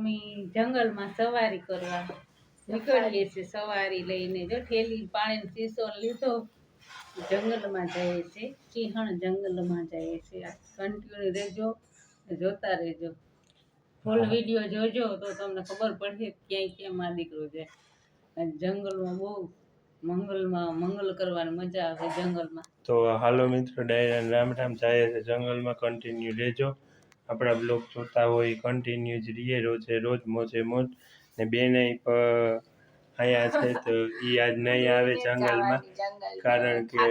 અમે જંગલમાં સવારી કરવા નીકળીએ છીએ સવારી લઈને. જો ઠેલી પાણીનો શીશો લીધો જંગલમાં જઈએ છીએ. સિંહણ જંગલમાં જઈએ છીએ. કન્ટિન્યુ રહેજો જોતા રહેજો. ફૂલ વીડિયો જોજો તો તમને ખબર પડશે ક્યાંય ક્યાં માં દીકરો છે જંગલમાં બહુ મંગલમાં મંગલ કરવાની મજા આવે જંગલમાં. તો હાલો મિત્રો ડાયરા રામ રામ જાય છે જંગલમાં કન્ટિન્યુ રહેજો. આપણા બ્લોગ જોતા હોય કન્ટિન્યુ જ રહીએ રોજે રોજ મોજે મોજ. ને બેને પણ અહીંયા છે તો એ આજ નહીં આવે જંગલમાં કારણ કે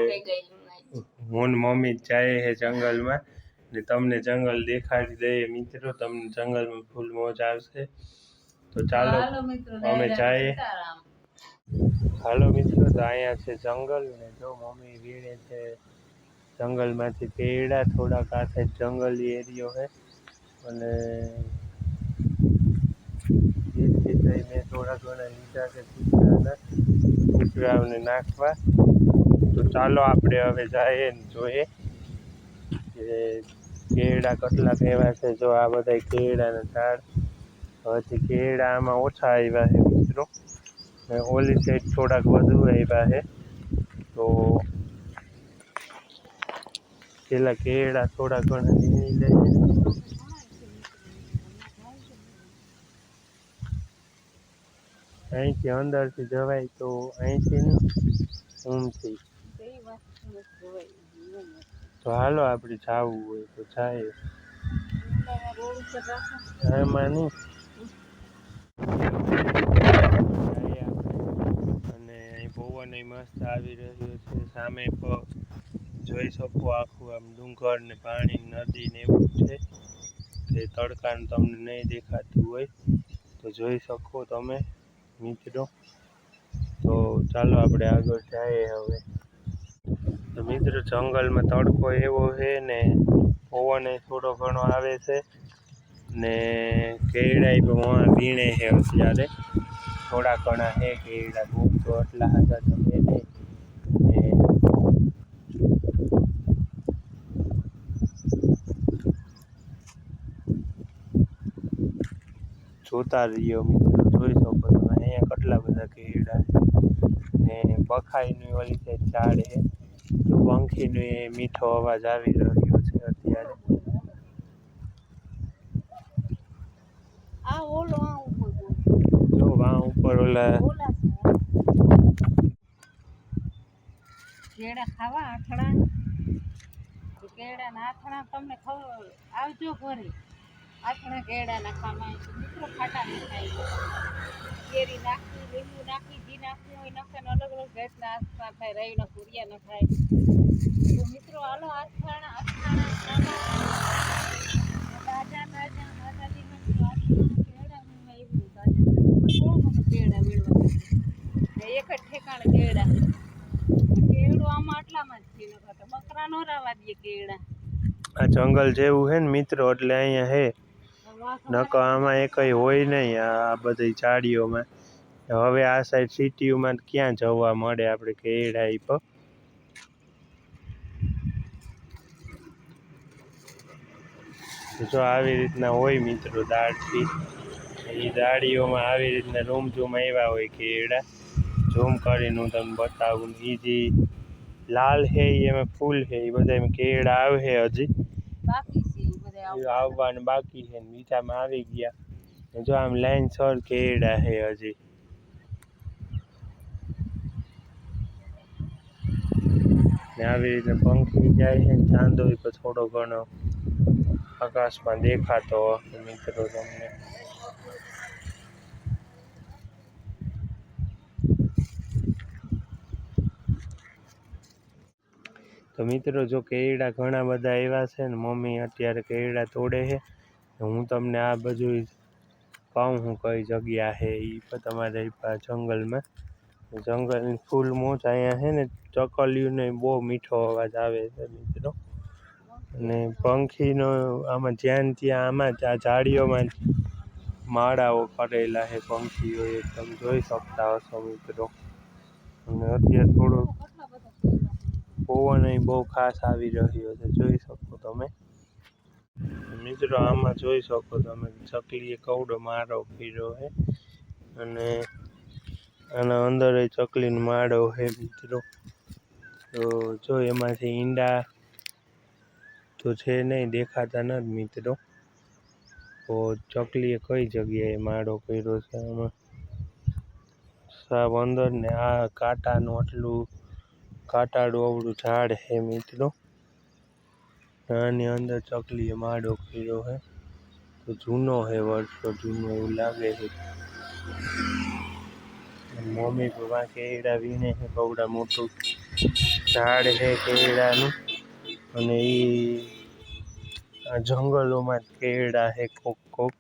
હું મમ્મી જ જાય છે જંગલમાં. ને તમને જંગલ દેખાડી દઈએ મિત્રો તમને જંગલમાં ફૂલ મોજ આવશે. તો ચાલો અમે જઈએ. હાલો મિત્રો તો અહીંયા છે જંગલ. ને જો મમ્મી વીણે છે જંગલમાંથી પેડા થોડાક આ સાઈડ જંગલી એરિયો છે અને જ રીતે મેં થોડા ઘણા લીધા છે કૂતરાના. નાખવા. તો ચાલો આપણે હવે જઈએ ને જોઈએ કે કેળા કેટલા કહેવા છે. જો આ બધા કેળાના ઝાડ. હજી કેળા આમાં ઓછા આવ્યા છે મિત્રો. ને ઓલી સાઈડ થોડાક વધુ આવ્યા છે. તો પેલા કેળા થોડા ઘણા વીણી લઈએ અહીંથી અંદરથી જવાય તો અહીંથી નહીં જોવાય. તો હાલો આપણે જાવું હોય તો જાય. એમાં નહીં અને પવન મસ્ત આવી રહ્યો છે સામે જોઈ શકો આખું આમ ડુંગર ને પાણી નદી ને એવું છે તે તડકાનું તમને નહીં દેખાતું હોય તો જોઈ શકો તમે મિત્રો તો ચાલો આપણે આગળ જઈએ હવે. તો મિત્રો, જંગલમાં તડકો એવો છે ને, પવન એ થોડો ઘણો આવે છે ને કેળાઈ પણ વીણે છે અત્યારે. થોડા ઘણા છે કેળા બહુ તો એટલા હતા તો છે નહીં. જોતા રહ્યો મિત્રો, જોઈ શકો અહીંયા કેટલા બધા કેળા ને બખાઈની ઓલી સાઈડ ઝાડ છે તો પંખીનો એ મીઠો અવાજ આવી રહ્યો છે અત્યારે. આ ઓલો આ ઉપર બોલ. જો વાં ઉપર ઓલા કેળા ખાવા આથણા. તો કેળા ના આથણા તમને ખબર આવજો ઘરે. આથણા કેળા ના ખાવા મિત્રો ખાટા નહીં ખાય કેરી નાખી, લીંબુ નાખી, ઘી નાખવું હોય નાખે અલગ અલગ જાતના આસપાસ થાય રવીના પૂરિયા ન થાય તો મિત્રો, હાલો, આથાણા ખાવા તાજા તાજા તાજા લીમડના કેળા હું એક જ ઠેકાણે કેળા કેળું આમાં આટલામાં જ છે બકરા નો રાવા દે કેળા આ જંગલ જેવું હે ને મિત્રો, એટલે અહીંયા હે. નકો આમાં એ કંઈ હોય નહીં આ બધી ઝાડીઓમાં હવે આ સાઈડ સિટીઓમાં ક્યાં જવા મળે આપણે કેળા ઈ પર જો આવી રીતના હોય મિત્રો દાળથી, એ દાળીઓમાં આવી રીતના રૂમ ઝૂમ આવ્યા હોય કેળા. ઝૂમ કરીને હું તમને બતાવું એ જે લાલ છે એમાં ફૂલ છે એ બધા એમ કેળા આવે હજી બાકી છે ઈ બધા એ આવતા. આવવાનું બાકી છે બીજામાં આવી ગયા. જો આમ લાઈન સર કેડા છે હજી. ને આવી રીતે પંખી જાય છે ચાંદો થોડો ઘણો આકાશમાં દેખાતો મિત્રો તમને. તો મિત્રો જો કેળા ઘણા બધા એવા છે ને, મમ્મી અત્યારે કેળા તોડે છે. હું તમને આ બાજુ કહું, હું કઈ જગ્યા છે એ તમારે જંગલમાં. જંગલની ફૂલ મોજ અહીંયા છે ને ચકલિયુંને બહુ મીઠો અવાજ આવે છે મિત્રો. અને પંખીનો આમાં જ્યાં ત્યાં, આમાં જ આ ઝાડીઓમાં માળાઓ કરેલા છે પંખીઓએ તમે જોઈ શકતા હશો મિત્રો. અને અત્યારે થોડું. પવન અહીં બહુ ખાસ આવી રહ્યો છે, જોઈ શકો તમે. મિત્રો, આમાં જોઈ શકો તમે, ચકલીએ કવડો મારો કર્યો છે અને આના અંદર એ ચકલીનો માળો છે મિત્રો. તો જો એમાંથી ઈંડા તો છે નહીં, દેખાતા નથી મિત્રો. તો ચકલીએ કઈ જગ્યાએ માળો કર્યો છે આમાં? સાવ અંદર ને આ કાંટાનું આટલું કાંટાળું અવળું ઝાડ હે મિત્રો. આની અંદર ચકલીએ માળો કર્યો હે. તો જૂનો હે વર્ષો, જૂનો એવું લાગે છે મમ્મી પપ્પા કેળા વીણે છે કવડા મોટું ઝાડ છે કેળાનું. અને એ જંગલોમાં કેળા છે કોક કોક.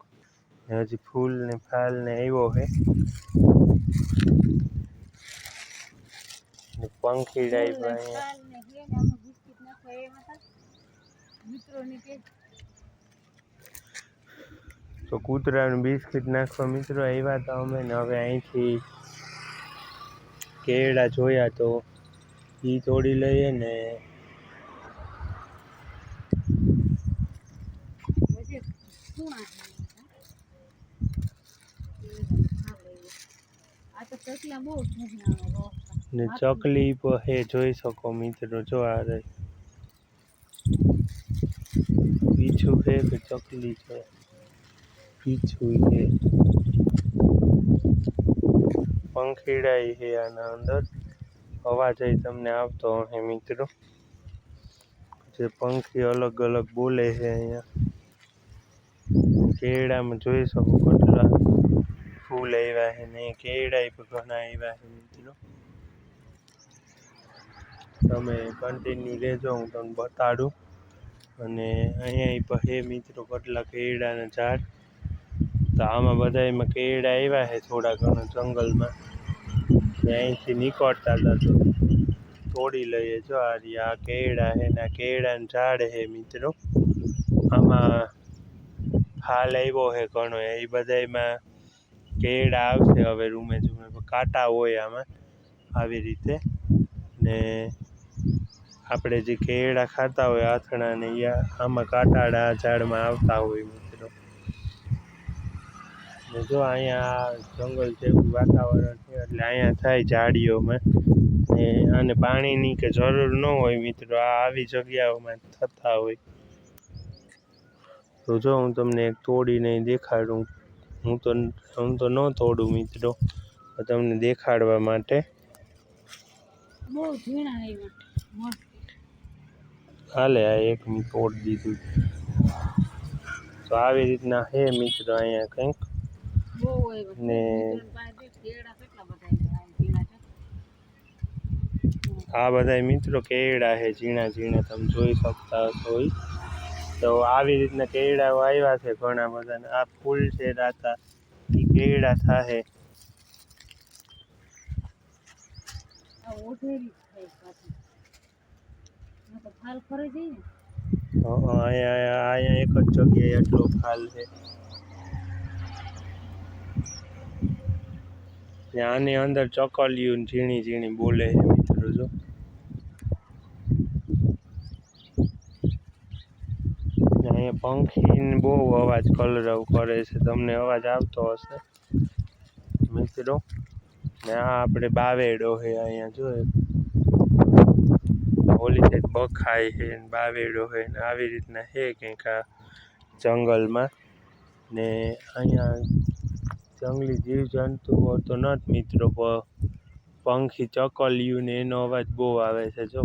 હજી ફૂલ ને ફાલ ને આવ્યો છે મિત્રોની કે તો કૂતરાનું બિસ્કિટ નાખવા મિત્રો આવ્યા હતા અમે ને હવે અહીંથી કેળા જોયા તો એ તોડી લઈએ ને. આ તો બહુ ને ચકલી હે જોઈ શકો મિત્રો જો આ રહી પીછું છે કે ચકલી છે? પીછું છે પંખીડા છે આના અંદર. અવાજ જઈ તમને આવતો હશે મિત્રો. જે પંખી અલગ અલગ બોલે છે અહીંયા. કેળામાં જોઈ શકો કેટલા ફૂલ આવ્યા છે ને કેળા પણ ઘણા આવ્યા છે તમે કન્ટિન્યુ રહેજો, હું તમને બતાડું. અને અહીંયા હે મિત્રો કેટલા કેળાના ઝાડ. તો આમાં બધામાં કેળા આવ્યા છે થોડા ઘણા જંગલમાં. ને અહીંથી નીકળતા હતા તો તોડી લઈએ જો આ આ કેળા છે ને આ કેળાના ઝાડ છે મિત્રો. આમાં હાલ આવ્યો છે ઘણો, એ બધામાં કેળા આવશે હવે રૂમે ઝૂમે કાંટા હોય આમાં, આવી રીતે. ને આપણે જે કેળા ખાતા હોય આથણાને યા આમાં કાંટાળા આ ઝાડમાં આવતા હોય મિત્રો. જો અહીંયા જંગલ જેવું વાતાવરણ છે, એટલે અહીંયા થાય ઝાડીઓમાં. ને આને પાણીની કે જરૂર ન હોય મિત્રો, આ આવી જગ્યાઓમાં થતા હોય. તો જો હું તમને એક તોડીને દેખાડું. હું તો હું તો ન તોડું મિત્રો તમને દેખાડવા માટે. બહુ ઝીણા હાલે આ એક મેં તોડી દીધું. તો આવી રીતના હે મિત્રો અહીંયા કંઈક. ને કેળા આ બધા મિત્રો કેળા છે ઝીણા ઝીણા તમે જોઈ શકતા હશો. તો આવી રીતના કેળાઓ આવ્યા છે ઘણા બધા આ ફૂલ છે રાતા. એ કેળા થાય આ ઓઢેરી થાય પાછી આ તો અહીંયા અહીંયા એક જ જગ્યાએ એટલો ફાલ છે. આની અંદર ચકલિયું ઝીણી ઝીણી બોલે છે મિત્રો, જો. અહીંયા પંખીને બહુ અવાજ કલરવ કરે છે. તમને અવાજ આવતો હશે. મિત્રો, ને આ આપણે બાવેડો છે અહીંયા, જો એક. ઓલી સાઈડ બખાઈ છે ને બાવેડો છે ને આવી રીતના છે કંઈક આ જંગલમાં. ને અહીંયા જંગલી જીવજંતુઓ તો નથી મિત્રો પંખી ચકલિયું ને એનો અવાજ બહુ આવે છે, જો.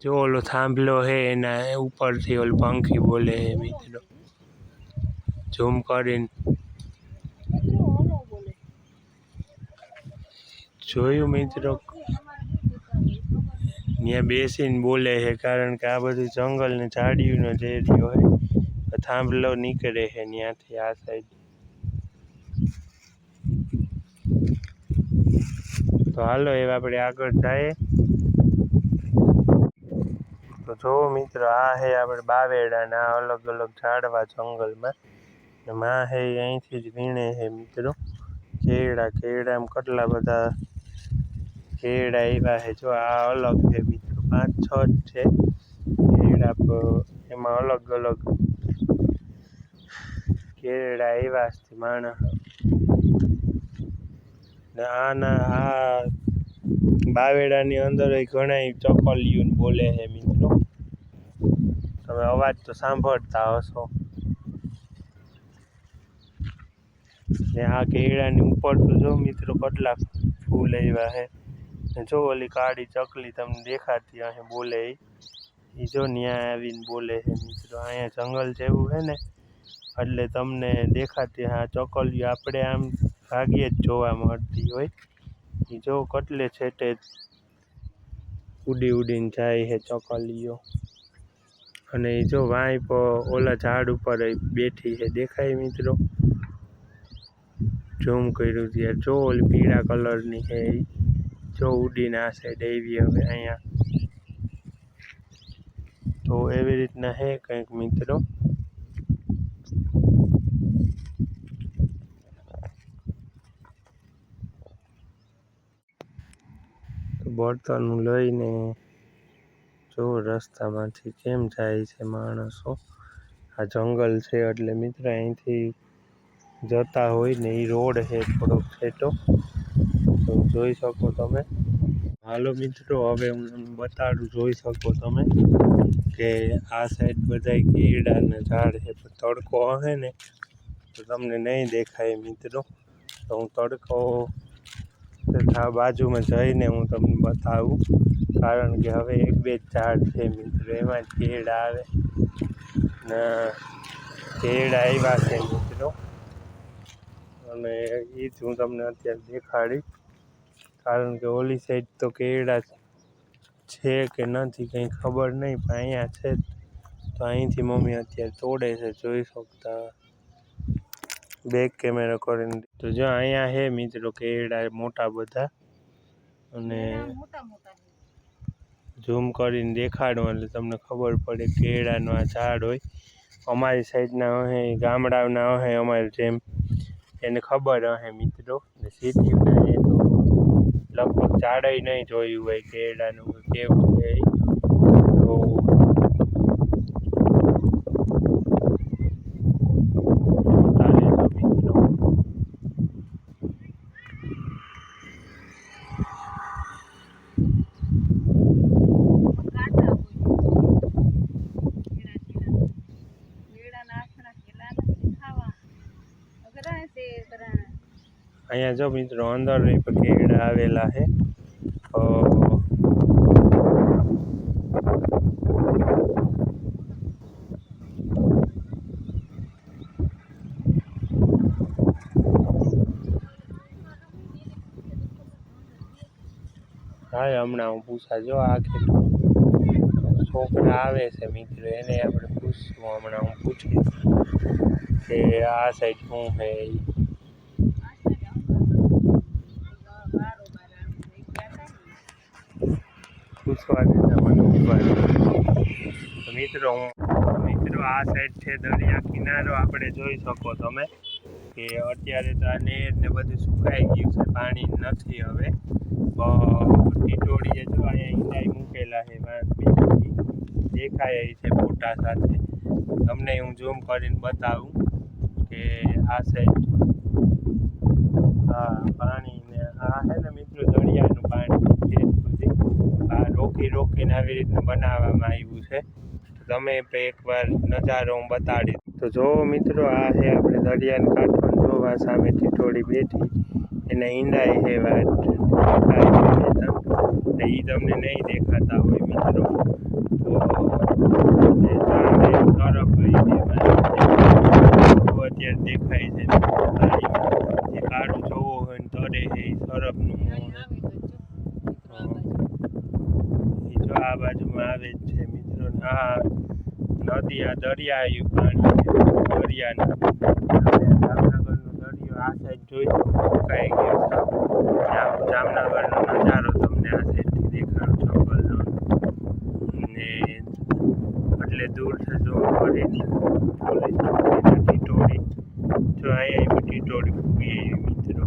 જો ઓલો થાંભલો છે એના ઉપરથી ઓલું પંખી બોલે છે મિત્રો. ઝૂમ કરીને. જોયું મિત્રો? ત્યાં બેસીને બોલે છે, કારણ કે આ બધું જંગલ ને ઝાડીઓનો જે રહ્યો હોય થાંભલો નીકળે છે ત્યાંથી આ સાઈડ તો હાલો એ આપણે આગળ જઈએ. તો જોવો મિત્રો, આ છે આપણે બાવેડા ને અલગ અલગ ઝાડવા જંગલમાં. માં હે, અહીંથી જ વીણે છે મિત્રો. કેળા કેળામાં કેટલા બધા કેળા એવા છે જો આ અલગ છે મિત્રો, પાંચ, છ જ છે. કેળા એમાં અલગ અલગ કેળા એવા છે માણસ. ને આના, આ બાવેડાની અંદર ઘણા ચકલિયું બોલે છે મિત્રો. તમે અવાજ તો સાંભળતા હશો. ને આ કેળાની ઉપર તો જો મિત્રો કેટલા ફૂલ આવ્યા છે ને જો ઓલી કાળી ચકલી તમને દેખાતી અહીં બોલે. ઈ જો ત્યાં આવીને બોલે છે મિત્રો. અહીંયા જંગલ જેવું છે ને, એટલે તમને દેખાતી હા ચકલિયું આપણે આમ ભાગ્યે જ જોવા મળતી હોય. એ જો કટલે છેટે ઉડી ઉડીને જાય છે ચકલીઓ. અને એ જો વાંઈ ઓલા ઝાડ ઉપર બેઠી છે દેખાય મિત્રો? ઝૂમ કર્યું છે. જો ઓલી પીળા કલરની છે. જો ઉડીને આશે આવી હવે અહીંયા. તો એવી રીતના છે કંઈક મિત્રો. બળતણ લઈને જો રસ્તામાંથી કેમ જાય છે માણસો. આ જંગલ છે એટલે મિત્ર અહીંથી જતા હોય ને એ રોડ છે થોડોક છેટો તો જોઈ શકો તમે. હાલો મિત્રો, હવે હું બતાડું, જોઈ શકો તમે કે આ સાઈડ બધા કેળાના ઝાડ છે પણ તડકો હશે ને તો તમને નહીં દેખાય મિત્રો. તો હું તડકો બાજુમાં જઈને હું તમને બતાવું. કારણ કે હવે એક બે ઝાડ છે મિત્રો, એમાં જ કેળા આવે. ને કેળા આવ્યા છે મિત્રો. અને એ જ હું તમને અત્યારે દેખાડી. કારણ કે ઓલી સાઈડ તો કેળા છે કે નથી કંઈ ખબર નહીં, પણ અહીંયા છે તો અહીંથી મમ્મી અત્યારે તોડે છે, જોઈ શકતા. બેક કેમેરા કરીને. તો જો અહીંયા છે મિત્રો કેળા મોટા બધા. અને ઝૂમ કરીને દેખાડું એટલે તમને ખબર પડે કેળાનું આ ઝાડ હોય. અમારી સાઈડના હોય ગામડાના હોય અમારી જેમ એને ખબર હે મિત્રો ને સિટીના એ તો લગભગ ઝાડય નહીં જોયું હોય કેળાનું, કેવું છે. તો જોતા રહેજો મિત્રો કાંટા હોય કેળા કેળા કેળાના આખણા કેળા નથી ખાવા અઘરા છે અઘરા અહીંયા જો મિત્રો, અંદર કેળા આવેલા છે હા હમણાં હું પૂછા, જો આ ખેડૂત છોકરા આવે છે મિત્રો, એને આપણે પૂછશું, હમણાં હું પૂછીશ કે આ સાઈડ શું છે તો મિત્રો મિત્રો, આ સાઈડ છે દરિયા કિનારો, આપણે જોઈ શકો તમે કે અત્યારે તો આ નેર ને બધું સુકાઈ ગયું છે, પાણી નથી હવે. ટીટોળીએ જો અહીંયા ઈંડાઈ મૂકેલા છે દેખાય છે ફોટા સાથે. તમને હું ઝૂમ કરીને બતાવું કે આ સાઈડ હા, પાણી ને આ હે ને મિત્રો દરિયાનું પાણી છે સુધી આ રોકી રોકીને આવી રીતના બનાવવામાં આવ્યું છે. તમે એકવાર નજારો હું બતાડી તો જો મિત્રો, આ છે આપણે દરિયાને કાંઠો જોવા સામે ટીટોળી બેઠી. એને ઈંડાય છે વાત. એ તમને નહીં દેખાતા હોય મિત્રો. તો અત્યારે દેખાય છે. કાળું જોવો હોય ને તરે એ સરફનું આ બાજુમાં આવે જ છે મિત્રો. આ નદી આ દરિયાયું પાણી દરિયાનું. જામનગરનો દરિયો આ સાઈડ જોઈ સુકાઈ ગયો જામનગરનો નજારો તમને આ સાઈડથી દેખાડો જંગલનો ને એટલે દૂરથી જોવું કરીને પોલીસ ચોકીના ટીટોળી જો અહીંયા ટીટોળી ઊભી એવી મિત્રો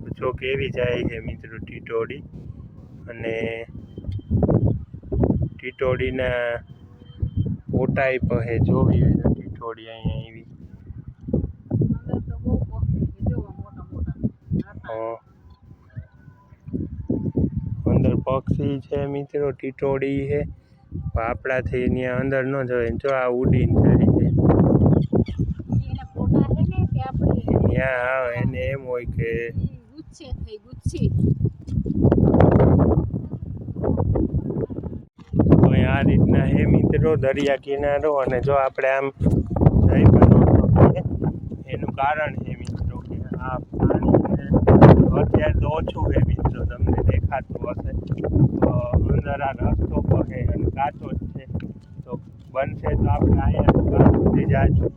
મિત્રો કેવી જાય છે મિત્રો ટીટોડી. અને ટીટોડીના ઓટાઈ પહે જોવી હોય તો ટીટોડી અહીંયા આવી. અંદર પક્ષી છે મિત્રો ટીટોડી છે. આપણાથી ત્યાં અંદર ન જવાય જો આ ઉડીને જાય છે. એના ત્યાં આવે એને એમ હોય કે ગુચ્છે થઈ ગુચ્છી આ રીતના હે મિત્રો, દરિયા કિનારો અને જો આપણે આમ જઈ પણ એનું કારણ હે મિત્રો કે આ પાણી અત્યારે તો ઓછું હે મિત્રો, તમને દેખાતું હશે. તો અંદર આ રસ્તો પગે અને કાચો જ છે. તો બનશે તો આપણે અહીંયા સુધી જાશું.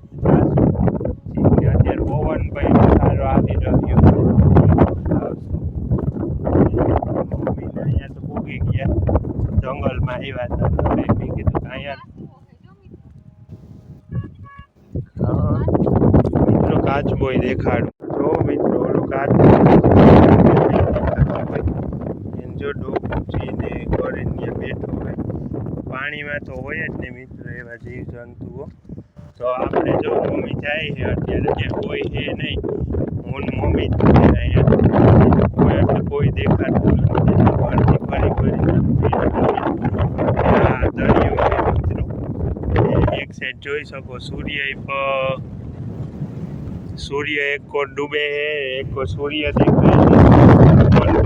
અત્યારે પવન ભાઈ સારો આવી રહ્યો અહીંયા તો પૂગી ગયા જંગલમાં આવ્યા અહીંયા મિત્રો કાચબોય દેખાડું જો મિત્રો ઓલું કાચ એને જો ડોકુચીને કરીને બેઠો હોય પાણીમાં તો હોય જ ને મિત્રો એવા જીવ જંતુઓ તો આપણે જો મમ્મી જાય છે, અત્યારે જે કોઈ છે નહીં. હું મમ્મી અહીંયા એટલે કોઈ દેખાતું નથી. એક સાઈડ જોઈ શકો. સૂર્ય સૂર્ય એક કોર ડૂબે છે, એક કોર સૂર્ય દેખાય છે. પણ